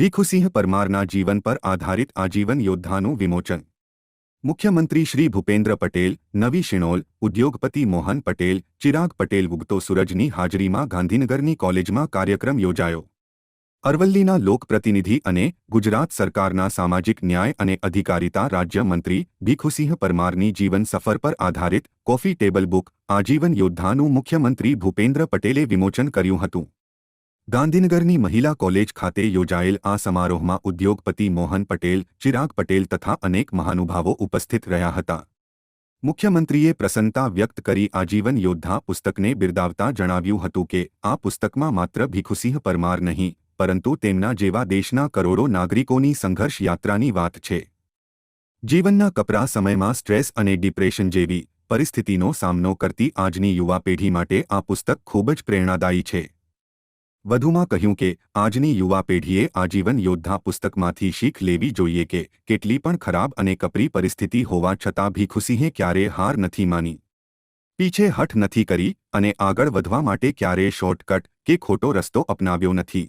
ભીખુસિંહ પરમારના જીવન પર આધારિત આજીવન યોદ્ધાનું વિમોચન. મુખ્યમંત્રી શ્રી ભૂપેન્દ્ર પટેલ, નવી શિણોલ, ઉદ્યોગપતિ મોહન પટેલ, ચિરાગ પટેલ ઉગતો સૂરજની હાજરીમાં ગાંધીનગરની કોલેજમાં કાર્યક્રમ યોજાયો. અરવલ્લીના લોકપ્રતિનિધિ અને ગુજરાત સરકારના સામાજિક ન્યાય અને અધિકારિતા રાજ્યમંત્રી ભીખુસિંહ પરમારની જીવન સફર પર આધારિત કોફી ટેબલ બુક આજીવન યોદ્ધાનું મુખ્યમંત્રી ભૂપેન્દ્ર પટેલે વિમોચન કર્યું હતું. ગાંધીનગરની મહિલા કોલેજ ખાતે યોજાયેલ આ સમારોહમાં ઉદ્યોગપતિ મોહન પટેલ, ચિરાગ પટેલ તથા અનેક મહાનુભાવો ઉપસ્થિત રહ્યા હતા. મુખ્યમંત્રીએ પ્રસન્નતા વ્યક્ત કરી આજીવન યોદ્ધા પુસ્તકને બિરદાવતા જણાવ્યું હતું કે, આ પુસ્તકમાં માત્ર ભીખુસિંહ પરમાર નહીં, પરંતુ તેમના જેવા દેશના કરોડો નાગરિકોની સંઘર્ષ યાત્રાની વાત છે. જીવનના કપરા સમયમાં સ્ટ્રેસ અને ડિપ્રેશન જેવી પરિસ્થિતિનો સામનો કરતી આજની યુવા પેઢી માટે આ પુસ્તક ખૂબ જ પ્રેરણાદાયી છે. વધુમાં કહ્યું કે, આજની યુવા પેઢીએ આજીવન યોદ્ધા પુસ્તકમાંથી શીખ લેવી જોઈએ કે, કેટલી પણ ખરાબ અને કપરી પરિસ્થિતિ હોવા છતાં ભીખુસિંહે ક્યારે હાર નથી માની. પીછે હઠ નથી કરી અને આગળ વધવા માટે ક્યારેય શોર્ટકટ કે ખોટો રસ્તો અપનાવ્યો નથી.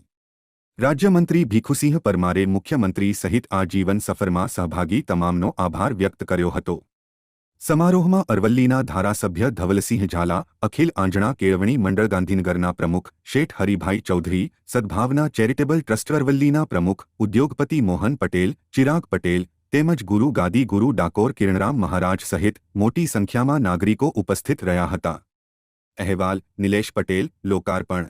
રાજ્યમંત્રી ભીખુસિંહ પરમારે મુખ્યમંત્રી સહિત આ જીવન સફરમાં સહભાગી તમામનો આભાર વ્યક્ત કર્યો હતો. સમારોહમાં અરવલ્લીના ધારાસભ્ય ધવલસિંહ ઝાલા, અખિલ આંજણા કેળવણી મંડળ ગાંધીનગરના પ્રમુખ શેઠ હરિભાઈ ચૌધરી, સદભાવના ચેરિટેબલ ટ્રસ્ટ અરવલ્લીના પ્રમુખ ઉદ્યોગપતિ મોહન પટેલ, ચિરાગ પટેલ તેમજ ગુરુ ગાદી ગુરુ ડાકોર કિરણરામ મહારાજ સહિત મોટી સંખ્યામાં નાગરિકો ઉપસ્થિત રહ્યા હતા. અહેવાલ, નિલેશ પટેલ, લોકાર્પણ.